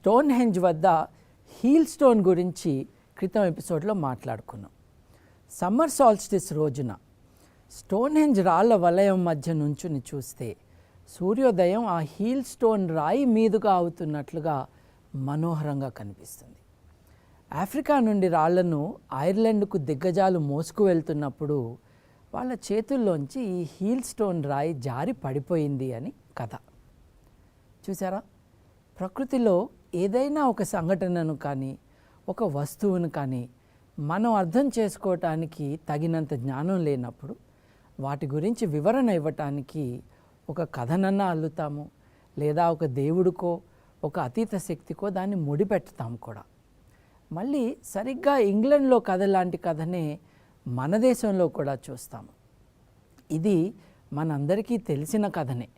Stone henge వద్ద heel stone గురించి క్రితం ఎపిసోడ్లో మాట్లాడుకున్నాం. సమ్మర్ సాల్స్టిస్ రోజున స్టోన్ హెంజ్ రాళ్ళ వలయం మధ్య నుంచుని చూస్తే సూర్యోదయం ఆ హీల్ స్టోన్ రాయి మీదుగా అవుతున్నట్లుగా మనోహరంగా కనిపిస్తుంది. ఆఫ్రికా నుండి రాళ్ళను ఐర్లాండ్కు దిగ్గజాలు మోసుకు వెళ్తున్నప్పుడు వాళ్ళ చేతుల్లోంచి ఈ హీల్ స్టోన్ రాయి జారి పడిపోయింది అని కథ. చూసారా? ప్రకృతిలో ఏదైనా ఒక సంఘటనను కానీ ఒక వస్తువును కానీ మనం అర్థం చేసుకోవటానికి తగినంత జ్ఞానం లేనప్పుడు వాటి గురించి వివరణ ఇవ్వటానికి ఒక కథనన్నా అల్లుతాము. లేదా ఒక దేవుడికో ఒక అతీత శక్తికో దాన్ని ముడిపెడతాము కూడా. మళ్ళీ సరిగ్గా ఇంగ్లండ్లో కథ లాంటి కథనే మన దేశంలో కూడా చూస్తాము. ఇది మనందరికీ తెలిసిన కథనే.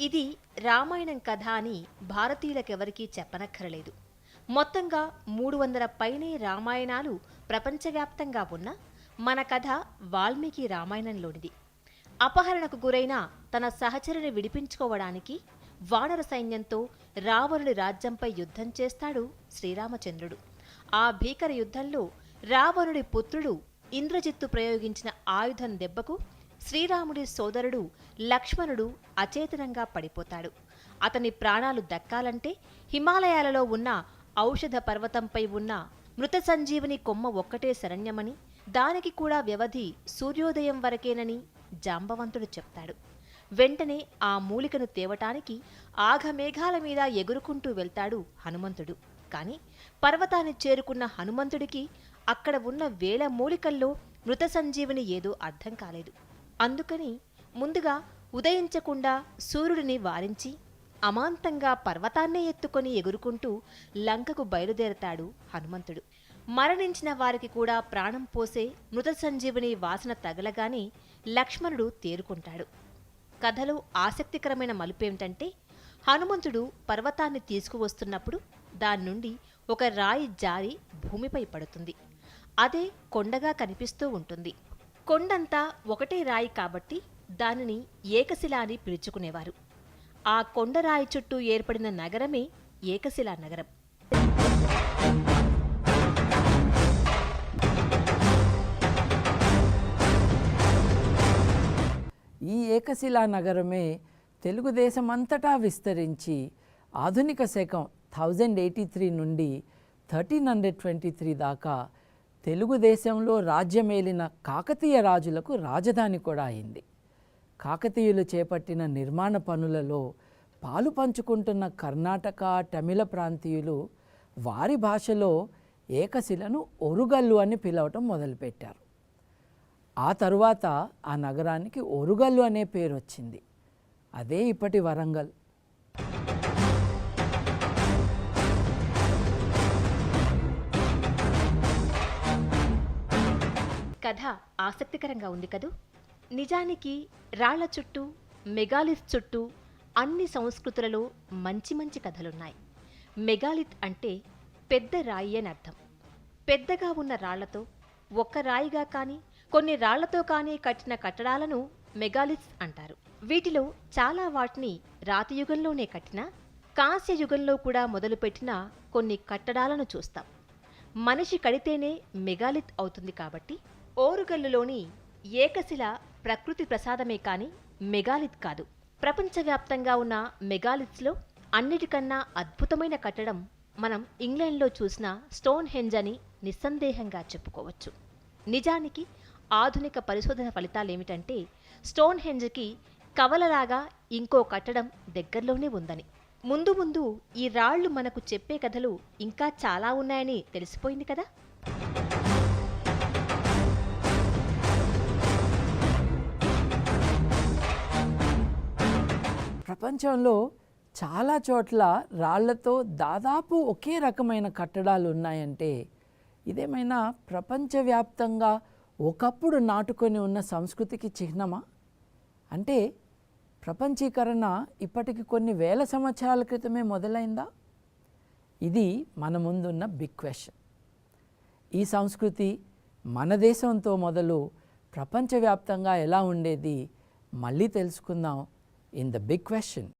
ఇది రామాయణం కథ అని భారతీయులకెవరికీ చెప్పనక్కరలేదు. మొత్తంగా మూడు వందల పైనే రామాయణాలు ప్రపంచవ్యాప్తంగా ఉన్న మన కథ వాల్మీకి రామాయణంలోనిది. అపహరణకు గురైన తన సహచరుని విడిపించుకోవడానికి వానర సైన్యంతో రావణుడి రాజ్యంపై యుద్ధం చేస్తాడు శ్రీరామచంద్రుడు. ఆ భీకర యుద్ధంలో రావణుడి పుత్రుడు ఇంద్రజిత్తు ప్రయోగించిన ఆయుధం దెబ్బకు శ్రీరాముడి సోదరుడు లక్ష్మణుడు అచేతనంగా పడిపోతాడు. అతని ప్రాణాలు దక్కాలంటే హిమాలయాలలో ఉన్న ఔషధ పర్వతంపై ఉన్న మృత సంజీవని కొమ్మ ఒక్కటే శరణ్యమని దానికి కూడా వ్యవధి సూర్యోదయం వరకేనని జాంబవంతుడు చెప్తాడు. వెంటనే ఆ మూలికను తేవటానికి ఆఘమేఘాల మీద ఎగురుకుంటూ వెళ్తాడు హనుమంతుడు. కాని పర్వతాన్ని చేరుకున్న హనుమంతుడికి అక్కడ ఉన్న వేల మూలికల్లో మృత సంజీవని ఏదో అర్థం కాలేదు. అందుకని ముందుగా ఉదయించకుండా సూర్యుడిని వారించి అమాంతంగా పర్వతాన్నే ఎత్తుకొని ఎగురుకుంటూ లంకకు బయలుదేరతాడు హనుమంతుడు. మరణించిన వారికి కూడా ప్రాణం పోసే మృత సంజీవుని వాసన తగలగానే లక్ష్మణుడు తేరుకుంటాడు. కథలో ఆసక్తికరమైన మలుపేమిటంటే హనుమంతుడు పర్వతాన్ని తీసుకువస్తున్నప్పుడు దాని నుండి ఒక రాయి జారి భూమిపై పడుతుంది. అదే కొండగా కనిపిస్తూ ఉంటుంది. కొండంతా ఒకటే రాయి కాబట్టి దానిని ఏకశిల అని పిలుచుకునేవారు. ఆ కొండరాయి చుట్టూ ఏర్పడిన నగరమే ఏకశిలా నగరం. ఈ ఏకశిలా నగరమే తెలుగుదేశమంతటా విస్తరించి ఆధునిక శకం థౌజండ్ ఎయిటీ త్రీ నుండి థర్టీన్ హండ్రెడ్ ట్వంటీ త్రీ దాకా తెలుగుదేశంలో రాజ్యమేలిన కాకతీయ రాజులకు రాజధాని కూడా అయింది. కాకతీయులు చేపట్టిన నిర్మాణ పనులలో పాలు పంచుకుంటున్న కర్ణాటక తమిళ ప్రాంతీయులు వారి భాషలో ఏకశిలను ఒరుగల్లు అని పిలవటం మొదలుపెట్టారు. ఆ తరువాత ఆ నగరానికి ఒరుగల్లు అనే పేరు వచ్చింది. అదే ఇప్పటి వరంగల్. కథ ఆసక్తికరంగా ఉంది కదూ? నిజానికి రాళ్ళ చుట్టూ మెగాలిత్ చుట్టూ అన్ని సంస్కృతులలో మంచి మంచి కథలున్నాయి. మెగాలిత్ అంటే పెద్ద రాయి అని అర్థం. పెద్దగా ఉన్న రాళ్ళతో ఒక్క రాయిగా కానీ కొన్ని రాళ్ళతో కానీ కట్టిన కట్టడాలను మెగాలిత్స్ అంటారు. వీటిలో చాలా వాటిని రాతి యుగంలోనే కట్టినా కాంస్య యుగంలో కూడా మొదలుపెట్టిన కొన్ని కట్టడాలను చూస్తాం. మనిషి కడితేనే మెగాలిత్ అవుతుంది కాబట్టి ఓరుగల్లులోని ఏకశిల ప్రకృతి ప్రసాదమే కాని మెగాలిత్ కాదు. ప్రపంచవ్యాప్తంగా ఉన్న మెగాలిత్స్లో అన్నిటికన్నా అద్భుతమైన కట్టడం మనం ఇంగ్లాండ్లో చూసిన స్టోన్ హెంజ్ అని నిస్సందేహంగా చెప్పుకోవచ్చు. నిజానికి ఆధునిక పరిశోధన ఫలితాలేమిటంటే స్టోన్ హెంజ్కి కవలలాగా ఇంకో కట్టడం దగ్గరలోనే ఉందని. ముందు ముందు ఈ రాళ్ళు మనకు చెప్పే కథలు ఇంకా చాలా ఉన్నాయని తెలిసిపోయింది కదా? ప్రపంచంలో చాలా చోట్ల రాళ్ళతో దాదాపు ఒకే రకమైన కట్టడాలు ఉన్నాయంటే ఇదేమైనా ప్రపంచవ్యాప్తంగా ఒకప్పుడు నాటుకొని ఉన్న సంస్కృతికి చిహ్నమా? అంటే ప్రపంచీకరణ ఇప్పటికి కొన్ని వేల సంవత్సరాల క్రితమే మొదలైందా? ఇది మన ముందున్న బిగ్ క్వశ్చన్. ఈ సంస్కృతి మన దేశంతో మొదలు ప్రపంచవ్యాప్తంగా ఎలా ఉండేది మళ్ళీ తెలుసుకుందాం. In the big question